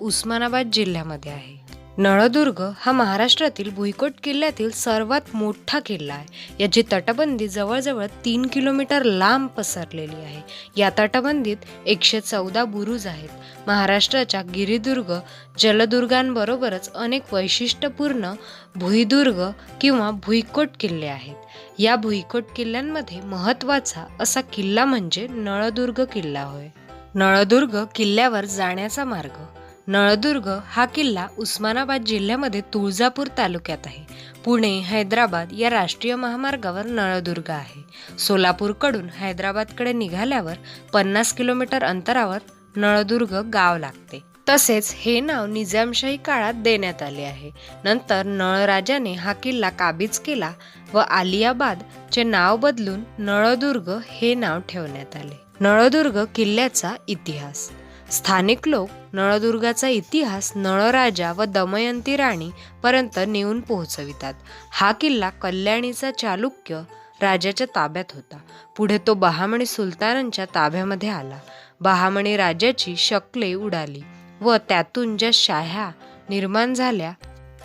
उस्मानाबाद जिल्ह्यामध्ये आहे. नळदुर्ग हा महाराष्ट्रातील भुईकोट किल्ल्यातील सर्वात मोठा किल्ला आहे. याची तटबंदी जवळजवळ तीन किलोमीटर लांब पसरलेली आहे. या तटबंदीत एकशे चौदा बुरुज आहेत. महाराष्ट्राच्या गिरिदुर्ग जलदुर्गांबरोबरच अनेक वैशिष्ट्यपूर्ण भुईदुर्ग किंवा भुईकोट किल्ले आहेत. या भुईकोट किल्ल्यांमध्ये महत्त्वाचा असा किल्ला म्हणजे नळदुर्ग किल्ला होय. नळदुर्ग किल्ल्यावर जाण्याचा मार्ग. नळदुर्ग हा किल्ला उस्मानाबाद जिल्ह्यामध्ये तुळजापूर तालुक्यात आहे. पुणे हैदराबाद या राष्ट्रीय महामार्गावर नळदुर्ग आहे. सोलापूरकडून हैदराबादकडे निघाल्यावर पन्नास किलोमीटर अंतरावर नळदुर्ग गाव लागते. तसेच हे नाव निजामशाही काळात देण्यात आले आहे. नंतर नळराजाने हा किल्ला काबीज केला व आलियाबादचे नाव बदलून नळदुर्ग हे नाव ठेवण्यात आले. नळदुर्ग किल्ल्याचा इतिहास. स्थानिक लोक नळदुर्गाचा इतिहास नळराजा व दमयंती राणी पर्यंत नेऊन पोहोचवितात. हा किल्ला कल्याणीचा चालुक्य राजाच्या ताब्यात होता. पुढे तो बहामणी सुलतानांच्या ताब्यामध्ये आला. बहामणी राजाची शकले उडाली व त्यातून ज्या शाह्या निर्माण झाल्या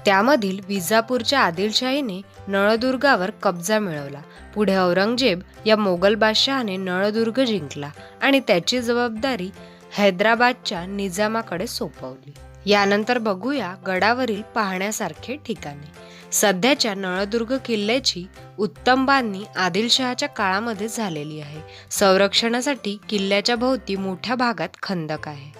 त्यामधील विजापूरच्या आदिलशाहीने नळदुर्गावर कब्जा मिळवला. पुढे औरंगजेब या मोगल बादशहाने नळदुर्ग जिंकला आणि त्याची जबाबदारी हैदराबादच्या निजामाकडे सोपवली. यानंतर बघूया गडावरील पाहण्यासारखे ठिकाणे. सध्याच्या नळदुर्ग किल्ल्याची उत्तम बांधणी आदिलशहाच्या काळामध्ये झालेली आहे. संरक्षणासाठी किल्ल्याच्या भोवती मोठ्या भागात खंदक आहे.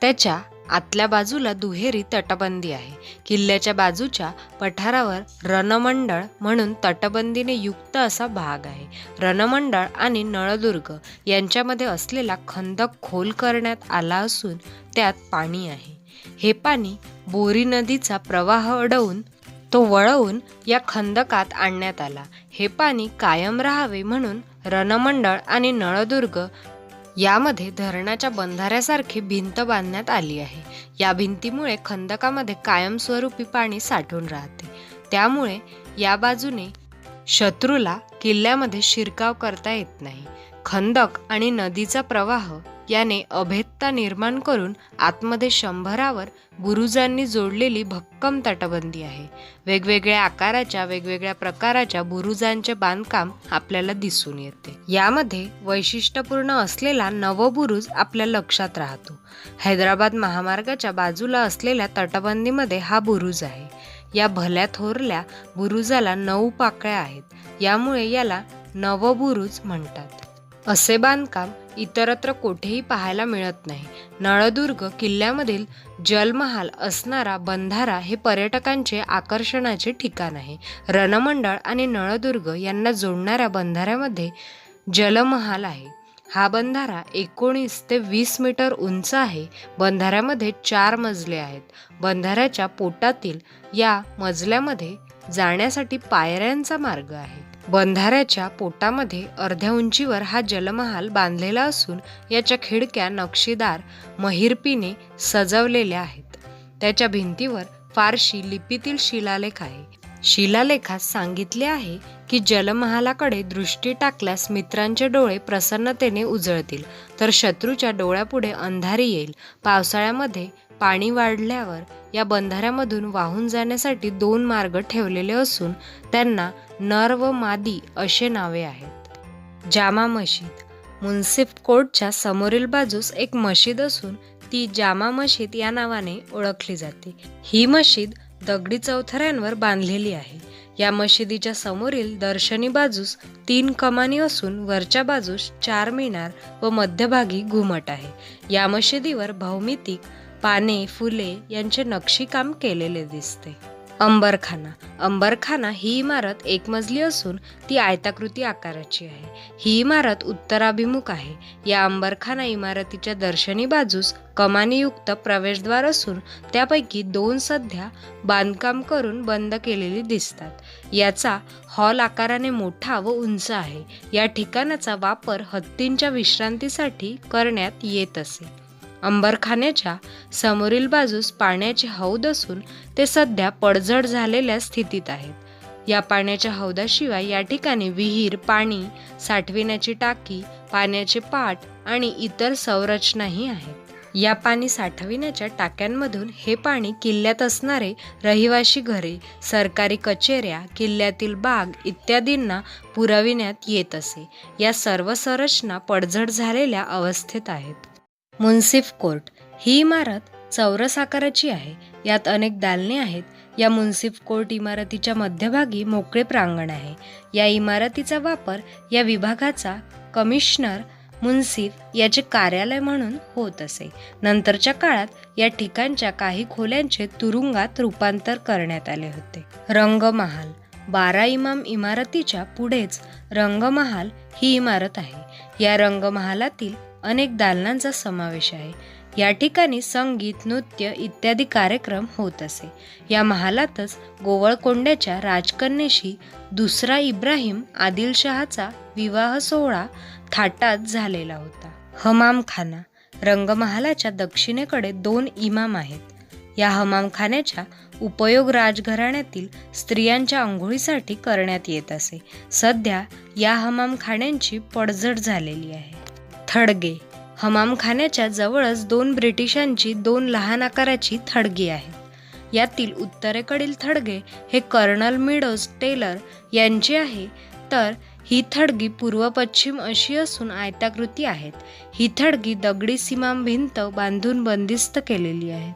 त्याच्या आतल्या बाजूला दुहेरी तटबंदी आहे. किल्ल्याच्या बाजूच्या पठारावर रणमंडळ म्हणून तटबंदीने युक्त असा भाग आहे. रणमंडळ आणि नळदुर्ग यांच्यामध्ये असलेला खंदक खोल करण्यात आला असून त्यात पाणी आहे. हे पाणी बोरी नदीचा प्रवाह अडवून तो वळवून या खंदकात आणण्यात आला. हे पाणी कायम राहावे म्हणून रणमंडळ आणि नळदुर्ग यामध्ये धरणाच्या बंधाऱ्यासारखी भिंत बांधण्यात आली आहे. या भिंतीमुळे खंदकामध्ये कायमस्वरूपी पाणी साठून राहते. त्यामुळे या बाजूने शत्रूला किल्ल्यामध्ये शिरकाव करता येत नाही. खंदक आणि नदीचा प्रवाह याने अभेदता निर्माण करून आतमध्ये शंभरावर बुरुजांनी जोडलेली भक्कम तटबंदी आहे. वेगवेगळ्या आकाराच्या वेगवेगळ्या प्रकाराच्या बुरुजांचे बांधकाम आपल्याला दिसून येते. यामध्ये वैशिष्ट्यपूर्ण असलेला नवबुरुज आपल्या लक्षात राहतो. हैदराबाद महामार्गाच्या बाजूला असलेल्या तटबंदीमध्ये हा बुरुज आहे. या भल्या थोरल्या बुरुजाला नऊ पाकळ्या आहेत. यामुळे याला नवबुरुज म्हणतात. असे बांधकाम इतरत्र कोठेही पाहायला मिळत नाही. नळदुर्ग किल्ल्यामधील जलमहाल असणारा बंधारा हे पर्यटकांचे आकर्षणाचे ठिकाण आहे. रणमंडळ आणि नळदुर्ग यांना जोडणाऱ्या बंधाऱ्यामध्ये जलमहाल आहे. हा बंधारा एकोणीस ते वीस मीटर उंच आहे. बंधाऱ्यामध्ये चार मजले आहेत. बंधाऱ्याच्या पोटातील या मजल्यामध्ये जाण्यासाठी पायऱ्यांचा मार्ग आहे. बंधाऱ्याच्या पोटामध्ये अर्ध्या उंचीवर हा जलमहाल बांधलेला असून याच्या खिडक्या नक्षीदार महिरपीने सजवलेल्या आहेत. त्याच्या भिंतीवर फारशी लिपीतील शिलालेख आहे. शिलालेखात सांगितले आहे की जलमहालाकडे दृष्टी टाकल्यास मित्रांचे डोळे प्रसन्नतेने उजळतील तर शत्रूच्या डोळ्यापुढे अंधारी येईल. पावसाळ्यामध्ये पाणी वाढल्यावर या बंधाऱ्यामधून वाहून जाण्यासाठी दोन मार्ग ठेवलेले असून त्यांना नर व मादी असे नावे आहेत. जामा मशीद. मुन्सिफ कोर्टच्या समोरील बाजूस एक मशीद असून ती जामा मशीद या नावाने ओळखली जाते. ही मशीद दगडी चौथऱ्यांवर बांधलेली आहे. या मशिदीच्या समोरील दर्शनी बाजूस तीन कमानी असून वरच्या बाजूस चार मिनार व मध्यभागी घुमट आहे. या मशिदीवर भौमितिक पाने फुले यांचे नक्षीकाम केलेले दिसते. अंबरखाना. अंबरखाना ही इमारत एकमजली असून ती आयताकृती आकाराची आहे. ही इमारत उत्तराभिमुख आहे. या अंबरखाना इमारतीच्या दर्शनी बाजूस कमानीयुक्त प्रवेशद्वार असून त्यापैकी दोन सध्या बांधकाम करून बंद केलेली दिसतात. याचा हॉल आकाराने मोठा व उंच आहे. या ठिकाणाचा वापर हत्तींच्या विश्रांतीसाठी करण्यात येत असे. अंबरखान्याच्या समोरील बाजूस पाण्याचे हौद असून ते सध्या पडझड झालेल्या स्थितीत आहेत. या पाण्याच्या हौदाशिवाय या ठिकाणी विहीर पाणी साठविण्याची टाकी पाण्याचे पाट आणि इतर संरचनाही आहेत. या पाणी साठविण्याच्या टाक्यांमधून हे पाणी किल्ल्यात असणारे रहिवाशी घरे सरकारी कचेऱ्या किल्ल्यातील बाग इत्यादींना पुरविण्यात येत असे. या सर्व संरचना पडझड झालेल्या अवस्थेत आहेत. मुन्सिफ कोर्ट. ही इमारत चौरस आकाराची आहे. यात अनेक दालने आहेत. या मुन्सिफ कोर्ट इमारतीच्या मध्यभागी मोकळे प्रांगण आहे. या इमारतीचा वापर या विभागाचा कमिशनर मुन्सिफ याचे कार्यालय म्हणून होत असे. नंतरच्या काळात या ठिकाणच्या काही खोल्यांचे तुरुंगात रूपांतर करण्यात आले होते. रंगमहाल. बारा इमाम इमारतीच्या पुढेच रंगमहाल ही इमारत आहे. या रंगमहालातील अनेक दालनांचा समावेश आहे. या ठिकाणी संगीत नृत्य इत्यादी कार्यक्रम होत असे. या महालातच गोवळकोंड्याच्या राजकन्येशी दुसरा इब्राहिम आदिलशहाचा विवाह सोहळा थाटात झालेला होता. हमामखाना रंगमहालाच्या दक्षिणेकडे दोन इमाम आहेत. या हमामखान्याच्या उपयोग राजघराण्यातील स्त्रियांच्या आंघोळीसाठी करण्यात येत असे. सध्या या हमामखान्यांची पडझड झालेली आहे. थडगे. हमामखान्याच्या जवळच दोन ब्रिटिशांची दोन लहान आकाराची थडगी आहेत यातील उत्तरेकडील थडगे हे कर्नल मिडोज टेलर यांचे आहे. तर ही थडगी पूर्व पश्चिम अशी असून आयताकृती आहेत. ही थडगी दगडी सीमाम भिंत बांधून बंदिस्त केलेली आहे.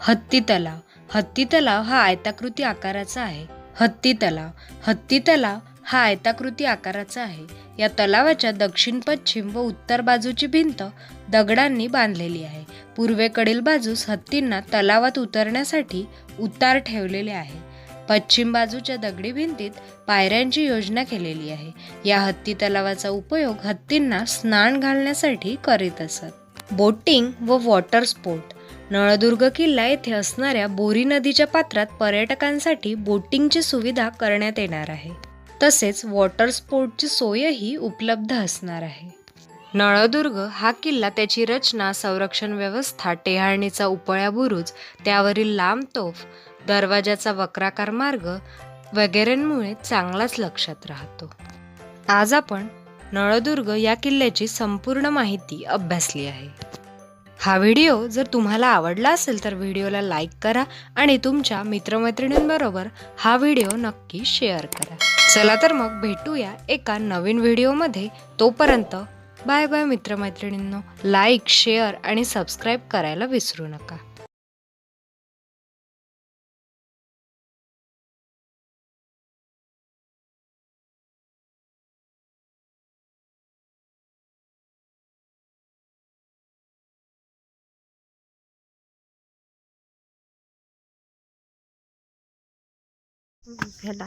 हत्ती तलाव. हत्ती तलाव हा आयताकृती आकाराचा आहे. हत्ती तलाव. हत्ती तलाव हा आयताकृती आकाराचा आहे. या तलावाच्या दक्षिण पश्चिम व उत्तर बाजूची भिंत दगडांनी बांधलेली आहे. पूर्वेकडील बाजूस हत्तींना तलावात उतरण्यासाठी उतार ठेवलेले आहे. पश्चिम बाजूच्या दगडी भिंतीत पायऱ्यांची योजना केलेली आहे. या हत्ती तलावाचा उपयोग हत्तींना स्नान घालण्यासाठी करीत असत. बोटिंग व वॉटर स्पोर्ट. नळदुर्ग किल्ला येथे असणाऱ्या बोरी नदीच्या पात्रात पर्यटकांसाठी बोटिंगची सुविधा करण्यात येणार आहे. तसेच वॉटर स्पोर्टची सोयही उपलब्ध असणार आहे. नळदुर्ग हा किल्ला त्याची रचना संरक्षण व्यवस्था टेहाळणीचा उपळ्या बुरुज त्यावरील लांब तोफ दरवाजाचा वक्राकार मार्ग वगैरेंमुळे चांगलाच लक्षात राहतो. आज आपण नळदुर्ग या किल्ल्याची संपूर्ण माहिती अभ्यासली आहे. हा व्हिडिओ जर तुम्हाला आवडला असेल तर व्हिडिओला लाईक करा आणि तुमच्या मित्रमैत्रिणींबरोबर हा व्हिडिओ नक्की शेअर करा. चला तर मग भेटूया एका नवीन व्हिडिओमध्ये. तोपर्यंत बाय बाय मित्रमैत्रिणींनो लाईक शेअर आणि सबस्क्राईब करायला विसरू नका. झाला